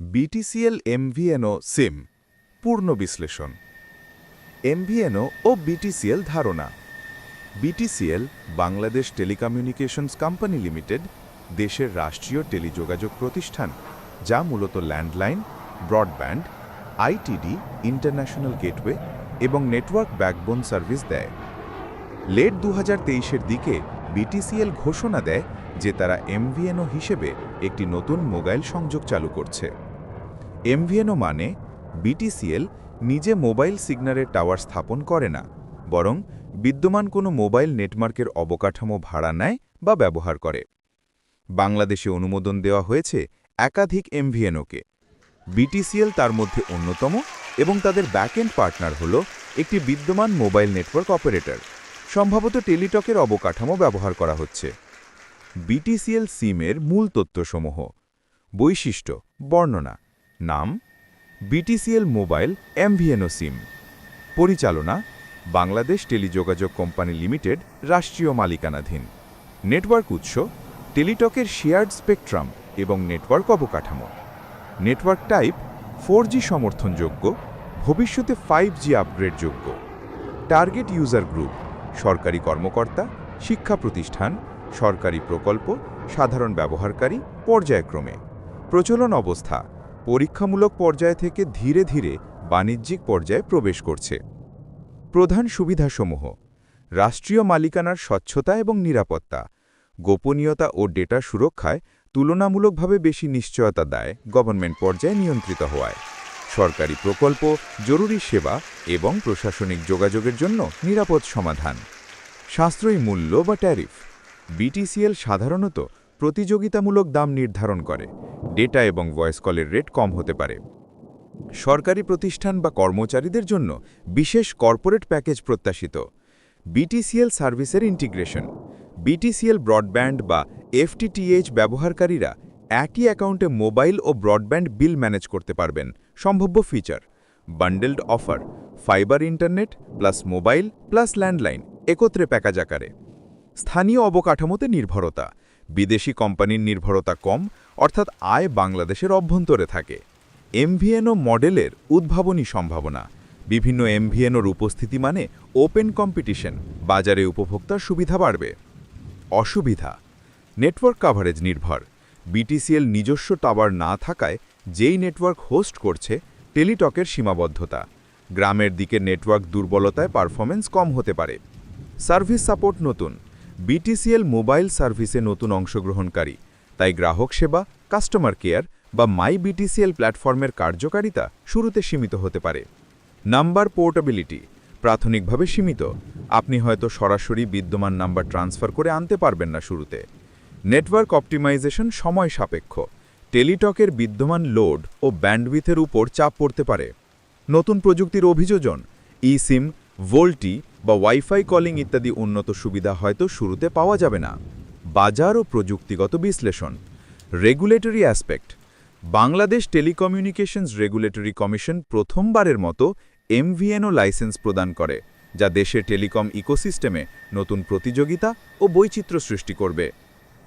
BTCL MVNO SIM পূর্ণ বিশ্লেষণ। MVNO ও বিটিসিএল ধারণা। BTCL Bangladesh telecommunications company limited, দেশের রাষ্ট্রীয় টেলিযোগাযোগ প্রতিষ্ঠান, যা মূলত landline, broadband ITD international gateway এবং নেটওয়ার্ক ব্যাকবোন সার্ভিস দেয়। লেট দু হাজার দিকে বিটিসিএল ঘোষণা দেয় যে তারা এমভিএনও হিসেবে একটি নতুন মোবাইল সংযোগ চালু করছে। এমভিএনও মানে বিটিসিএল নিজে মোবাইল সিগন্যালের টাওয়ার স্থাপন করে না, বরং বিদ্যমান কোনো মোবাইল নেটওয়ার্কের অবকাঠামো ভাড়া নেয় বা ব্যবহার করে। বাংলাদেশে অনুমোদন দেওয়া হয়েছে একাধিক এমভিএনওকে। বিটিসিএল তার মধ্যে অন্যতম এবং তাদের ব্যাকএন্ড পার্টনার হল একটি বিদ্যমান মোবাইল নেটওয়ার্ক অপারেটর। সম্ভবত টেলিটকের অবকাঠামো ব্যবহার করা হচ্ছে। বিটিসিএল সিমের মূল তথ্যসমূহ। বৈশিষ্ট্য, বর্ণনা। নাম বিটিসিএল মোবাইল এমভিএনও সিম। পরিচালনা, বাংলাদেশ টেলিযোগাযোগ কোম্পানি লিমিটেড, রাষ্ট্রীয় মালিকানাধীন। নেটওয়ার্ক উৎস, টেলিটকের শেয়ার্ড স্পেকট্রাম এবং নেটওয়ার্ক অবকাঠামো। নেটওয়ার্ক টাইপ, ফোর সমর্থনযোগ্য, ভবিষ্যতে ফাইভ জি আপগ্রেডযোগ্য। টার্গেট ইউজার গ্রুপ, সরকারি কর্মকর্তা, শিক্ষা প্রতিষ্ঠান, সরকারি প্রকল্প, সাধারণ ব্যবহারকারী, পর্যায়ক্রমে। প্রচলন অবস্থা পরীক্ষামূলক পর্যায় থেকে ধীরে ধীরে বাণিজ্যিক পর্যায়ে প্রবেশ করছে। প্রধান সুবিধাসমূহ, রাষ্ট্রীয় মালিকানার স্বচ্ছতা এবং নিরাপত্তা, গোপনীয়তা ও ডেটা সুরক্ষায় তুলনামূলকভাবে বেশি নিশ্চয়তা দেয় গভর্নমেন্ট পর্যায়ে নিয়ন্ত্রিত হওয়ায়। সরকারি প্রকল্প, জরুরি সেবা এবং প্রশাসনিক যোগাযোগের জন্য নিরাপদ সমাধান। সাশ্রয়ী মূল্য বা ট্যারিফ, বিটিসিএল সাধারণত প্রতিযোগিতামূলক দাম নির্ধারণ করে। ডেটা এবং ভয়েস কলের রেট কম হতে পারে। সরকারি প্রতিষ্ঠান বা কর্মচারীদের জন্য বিশেষ কর্পোরেট প্যাকেজ প্রত্যাশিত। বিটিসিএল সার্ভিসের ইন্টিগ্রেশন। বিটিসিএল ব্রডব্যান্ড বা এফটিটিএইচ ব্যবহারকারীরা একই অ্যাকাউন্টে মোবাইল ও ব্রডব্যান্ড বিল ম্যানেজ করতে পারবেন, সম্ভাব্য feature. Bundled offer, fibre internet plus mobile plus landline, একত্রে প্যাকাজ আকারে। স্থানীয় অবকাঠামোতে নির্ভরতা। বিদেশি কোম্পানির নির্ভরতা কম, অর্থাৎ আয় বাংলাদেশের অভ্যন্তরে থাকে। এমভিএনও মডেলের উদ্ভাবনী সম্ভাবনা। বিভিন্ন এমভিএনওর উপস্থিতি মানে ওপেন কম্পিটিশন, বাজারে উপভোক্তার সুবিধা বাড়বে। অসুবিধা, নেটওয়ার্ক কাভারেজ নির্ভর। বিটিসিএল নিজস্ব টাওয়ার না থাকায় যেই নেটওয়ার্ক হোস্ট করছে, টেলিটকের সীমাবদ্ধতা। গ্রামের দিকে নেটওয়ার্ক দুর্বলতায় পারফরমেন্স কম হতে পারে। সার্ভিস সাপোর্ট নতুন। বিটিসিএল মোবাইল সার্ভিসে নতুন অংশগ্রহণকারী। তাই গ্রাহক সেবা, কাস্টমার কেয়ার বা মাই বিটিসিএল প্ল্যাটফর্মের কার্যকারিতা শুরুতে সীমিত হতে পারে। নাম্বার পোর্টেবিলিটি প্রাথমিকভাবে সীমিত। আপনি হয়তো সরাসরি বিদ্যমান নাম্বার ট্রান্সফার করে আনতে পারবেন না শুরুতে। নেটওয়ার্ক অপটিমাইজেশন সময় সাপেক্ষ। টেলিটকের বিদ্যমান লোড ও ব্যান্ডউইথের উপর চাপ পড়তে পারে। নতুন প্রযুক্তির অভিযোজন ই সিম ভোল্টি বা ওয়াইফাই কলিং ইত্যাদি উন্নত সুবিধা হয়তো শুরুতে পাওয়া যাবে না। বাজার ও প্রযুক্তিগত বিশ্লেষণ। Regulatory aspect. Bangladesh telecommunications regulatory commission প্রথমবারের মতো এমভিএনও লাইসেন্স প্রদান করে, যা দেশের টেলিকম ইকোসিস্টেমে নতুন প্রতিযোগিতা ও বৈচিত্র্য সৃষ্টি করবে।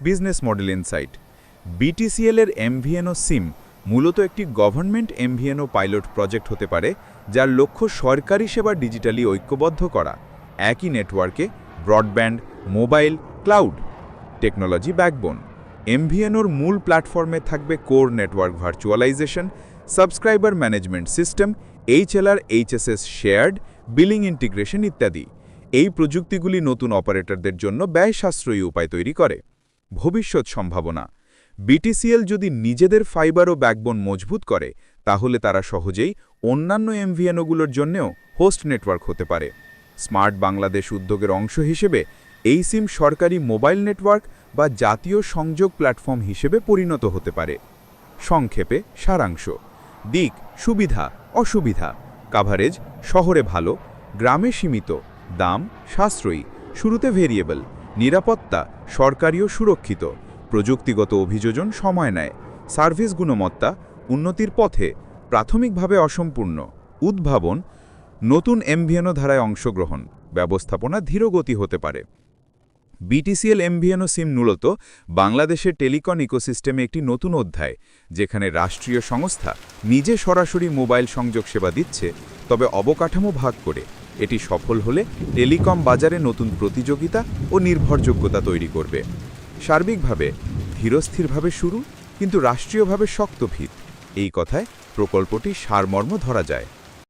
Business model insight. বিটিসিএল এর এমভিএনও সিম মূলত একটি গভর্নমেন্ট এমভিএনও পাইলট প্রজেক্ট হতে পারে, যার লক্ষ্য সরকারি সেবা ডিজিটালি ঐক্যবদ্ধ করা। একই নেটওয়ার্কে broadband, mobile, cloud, technology backbone. এমভিএনওর মূল প্ল্যাটফর্মে থাকবে core network virtualization, subscriber management system, HLR, HSS shared, billing integration ইত্যাদি। এই প্রযুক্তিগুলি নতুন অপারেটরদের জন্য ব্যয় সাশ্রয়ী উপায় তৈরি করে। ভবিষ্যৎ সম্ভাবনা। বিটিসিএল যদি নিজেদের ফাইবার ও ব্যাকবোন মজবুত করে, তাহলে তারা সহজেই অন্যান্য এমভিএনওগুলোর জন্যেও হোস্ট নেটওয়ার্ক হতে পারে। স্মার্ট বাংলাদেশ উদ্যোগের অংশ হিসেবে এই সিম সরকারি মোবাইল নেটওয়ার্ক বা জাতীয় সংযোগ প্ল্যাটফর্ম হিসেবে পরিণত হতে পারে। সংক্ষেপে সারাংশ। দিক, সুবিধা, অসুবিধা। কাভারেজ, শহরে ভালো, গ্রামে সীমিত, দাম, সাশ্রয়ী, শুরুতে ভেরিয়েবল, নিরাপত্তা সরকারিও সুরক্ষিত, প্রযুক্তিগত অভিযোজন সময় নেয়, সার্ভিস গুণমত্তা, উন্নতির পথে, প্রাথমিকভাবে অসম্পূর্ণ, উদ্ভাবন নতুন এমভিএনও ধারায় অংশগ্রহণ। ব্যবস্থাপনা ধীরগতি হতে পারে। বিটিসিএল এমভিএনও সিম মূলত বাংলাদেশের টেলিকম ইকোসিস্টেমে একটি নতুন অধ্যায়, যেখানে রাষ্ট্রীয় সংস্থা নিজে সরাসরি মোবাইল সংযোগ সেবা দিচ্ছে, তবে অবকাঠামো ভাগ করে। এটি সফল হলে টেলিকম বাজারে নতুন প্রতিযোগিতা ও নির্ভরযোগ্যতা তৈরি করবে। সার্বিকভাবে ধীরস্থিরভাবে শুরু, কিন্তু রাষ্ট্রীয়ভাবে শক্ত ভিত। এই কথায় প্রকল্পটি সারমর্ম ধরা যায়।